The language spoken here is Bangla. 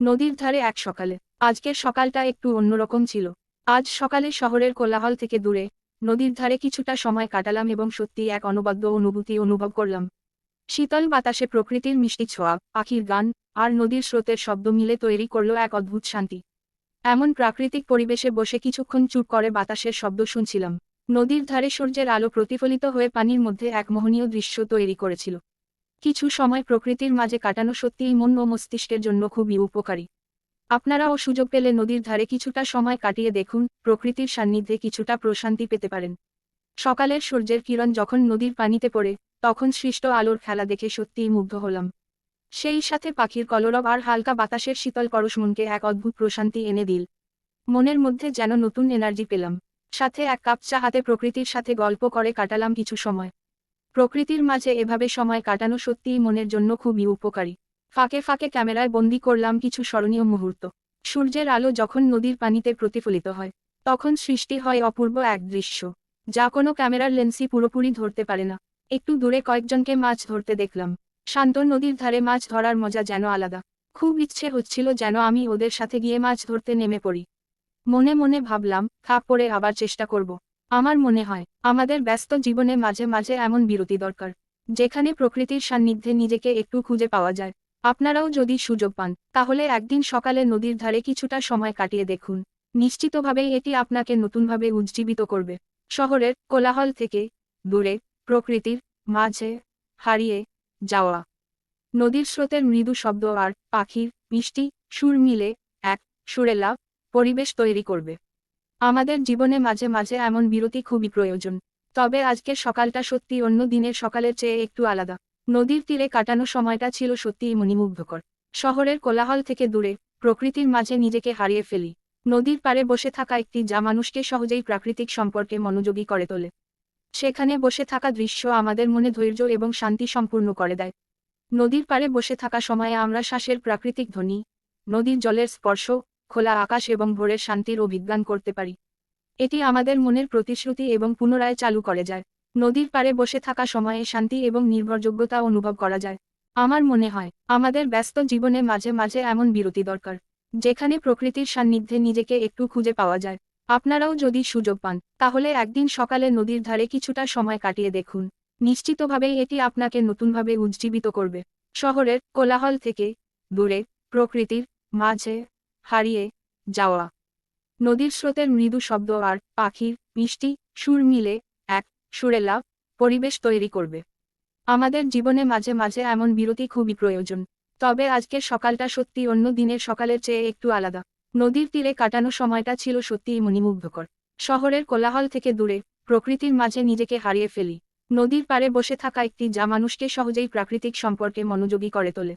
নদীর ধারে এক সকালে। আজকের সকালটা একটু অন্যরকম ছিল। আজ সকালে শহরের কোলাহল থেকে দূরে, নদীর ধারে কিছুটা সময় কাটালাম এবং সত্যি এক অনবদ্য অনুভূতি অনুভব করলাম। শীতল বাতাসে প্রকৃতির মিষ্টি ছোঁয়া, পাখির গান, আর নদীর স্রোতের শব্দ মিলে তৈরি করল এক অদ্ভুত শান্তি। এমন প্রাকৃতিক পরিবেশে বসে কিছুক্ষণ চুপ করে বাতাসের শব্দ শুনছিলাম। নদীর ধারে সূর্যের আলো প্রতিফলিত হয়ে পানির মধ্যে এক মোহনীয় দৃশ্য তৈরি করেছিল। কিছু সময় প্রকৃতির মাঝে কাটানো সত্যিই মন ও মস্তিষ্কের জন্য খুবই উপকারী। আপনারাও সুযোগ পেলে নদীর ধারে কিছুটা সময় কাটিয়ে দেখুন, প্রকৃতির সান্নিধ্যে কিছুটা প্রশান্তি পেতে পারেন। সকালের সূর্যের কিরণ যখন নদীর পানিতে পড়ে, তখন সৃষ্ট আলোর খেলা দেখে সত্যিই মুগ্ধ হলাম। সেই সাথে পাখির কলরব আর হালকা বাতাসের শীতল পরশ মনকে এক অদ্ভুত প্রশান্তি এনে দিল। মনের মধ্যে যেন নতুন এনার্জি পেলাম। সাথে এক কাপ চা হাতে প্রকৃতির সাথে গল্প করে কাটালাম কিছু সময়। প্রকৃতির মাঝে এভাবে সময় কাটানো সত্যিই মনের জন্য খুবই উপকারী। ফাঁকে ফাঁকে ক্যামেরায় বন্দি করলাম কিছু স্মরণীয় মুহূর্ত। সূর্যের আলো যখন নদীর পানিতে প্রতিফলিত হয়, তখন সৃষ্টি হয় অপূর্ব এক দৃশ্য, যা কোনো ক্যামেরার লেন্সই পুরোপুরি ধরতে পারে না। একটু দূরে কয়েকজনকে মাছ ধরতে দেখলাম। শান্ত নদীর ধারে মাছ ধরার মজা যেন আলাদা। খুব ইচ্ছে হচ্ছিল যেন আমি ওদের সাথে গিয়ে মাছ ধরতে নেমে পড়ি। মনে মনে ভাবলাম খাপ পরে আবার চেষ্টা করব। আমার মনে হয়, আমাদের ব্যস্ত জীবনে মাঝে মাঝে এমন বিরতি দরকার, যেখানে প্রকৃতির সান্নিধ্যে নিজেকে একটু খুঁজে পাওয়া যায়। আপনারাও যদি সুযোগ পান, তাহলে একদিন সকালে নদীর ধারে কিছুটা সময় কাটিয়ে দেখুন। নিশ্চিতভাবেই এটি আপনাকে নতুনভাবে উজ্জীবিত করবে। শহরের কোলাহল থেকে দূরে, প্রকৃতির মাঝে হারিয়ে যাওয়া। নদীর স্রোতের মৃদু শব্দ আর পাখির মিষ্টি সুর মিলে এক সুরে লাভ পরিবেশ তৈরি করবে। আমাদের জীবনে মাঝে মাঝে এমন বিরতি খুবই প্রয়োজন। তবে আজকের সকালটা সত্যি অন্য দিনের সকালের চেয়ে একটু আলাদা। নদীর তীরে কাটানো সময়টা ছিল সত্যিই মণিমুগ্ধকর। শহরের কোলাহল থেকে দূরে, প্রকৃতির মাঝে নিজেকে হারিয়ে ফেলি। নদীর পাড়ে বসে থাকা একটি যা মানুষকে সহজেই প্রাকৃতিক সম্পর্কে মনোযোগী করে তোলে। সেখানে বসে থাকা দৃশ্য আমাদের মনে ধৈর্য এবং শান্তি সম্পূর্ণ করে দেয়। নদীর পাড়ে বসে থাকা সময়ে আমরা শ্বাসের প্রাকৃতিক ধ্বনি, নদীর জলের স্পর্শ খোলা আকাশ এবং ভোরের শান্তির অভিজ্ঞান করতে পারি। এটি আমাদের মনের প্রতিশ্রুতি এবং পুনরায় চালু করে যায়। নদীর পাড়ে বসে থাকা সময়ে শান্তি এবং নির্ভরযোগ্যতা অনুভব করা যায়। আমার মনে হয়, আমাদের ব্যস্ত জীবনে মাঝে মাঝে এমন বিরতি দরকার, যেখানে প্রকৃতির সান্নিধ্যে নিজেকে একটু খুঁজে পাওয়া যায়। আপনারাও যদি সুযোগ পান, তাহলে একদিন সকালে নদীর ধারে কিছুটা সময় কাটিয়ে দেখুন। নিশ্চিতভাবেই এটি আপনাকে নতুনভাবে উজ্জীবিত করবে। শহরের কোলাহল থেকে দূরে, প্রকৃতির মাঝে হারিয়ে যাওয়া। নদীর স্রোতের মৃদু শব্দ আর পাখির মিষ্টি, সুর মিলে এক সুরেলা পরিবেশ তৈরি করবে। আমাদের জীবনে মাঝে মাঝে এমন বিরতি খুবই প্রয়োজন, তবে আজকের সকালটা সত্যি অন্য দিনের সকালের চেয়ে একটু আলাদা। নদীর তীরে কাটানো সময়টা ছিল সত্যিই মণিমুগ্ধকর। শহরের কোলাহল থেকে দূরে, প্রকৃতির মাঝে নিজেকে হারিয়ে ফেলি। নদীর পাড়ে বসে থাকা একটি যা মানুষকে সহজেই প্রাকৃতিক সম্পর্কে মনোযোগী করে তোলে।